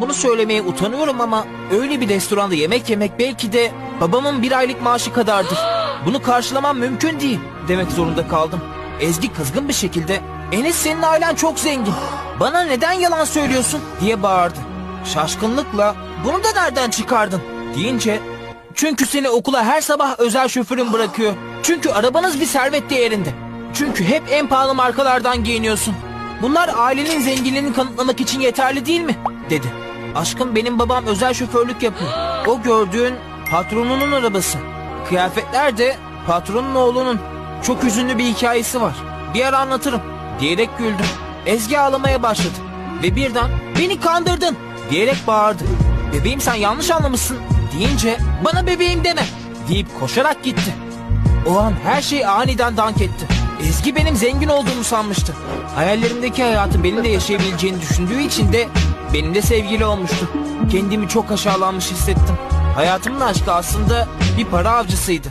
bunu söylemeye utanıyorum ama öyle bir restoranda yemek yemek belki de babamın bir aylık maaşı kadardır. Bunu karşılamam mümkün değil demek zorunda kaldım. Ezgi kızgın bir şekilde Enes senin ailen çok zengin. Bana neden yalan söylüyorsun diye bağırdı. Şaşkınlıkla bunu da nereden çıkardın deyince çünkü seni okula her sabah özel şoförün bırakıyor. Çünkü arabanız bir servet değerinde. Çünkü hep en pahalı markalardan giyiniyorsun. Bunlar ailenin zenginliğini kanıtlamak için yeterli değil mi? dedi. Aşkım benim babam özel şoförlük yapıyor. O gördüğün patronunun arabası. Kıyafetler de patronun oğlunun. Çok hüzünlü bir hikayesi var. Bir ara anlatırım diyerek güldü. Ezgi ağlamaya başladı. Ve birden beni kandırdın diyerek bağırdı. Bebeğim sen yanlış anlamışsın deyince bana bebeğim deme deyip koşarak gitti. O an her şey aniden dank etti. Ezgi benim zengin olduğumu sanmıştı. Hayallerimdeki hayatı benimle yaşayabileceğini düşündüğü için de benimle sevgili olmuştu. Kendimi çok aşağılanmış hissettim. Hayatımın aşkı aslında bir para avcısıydı.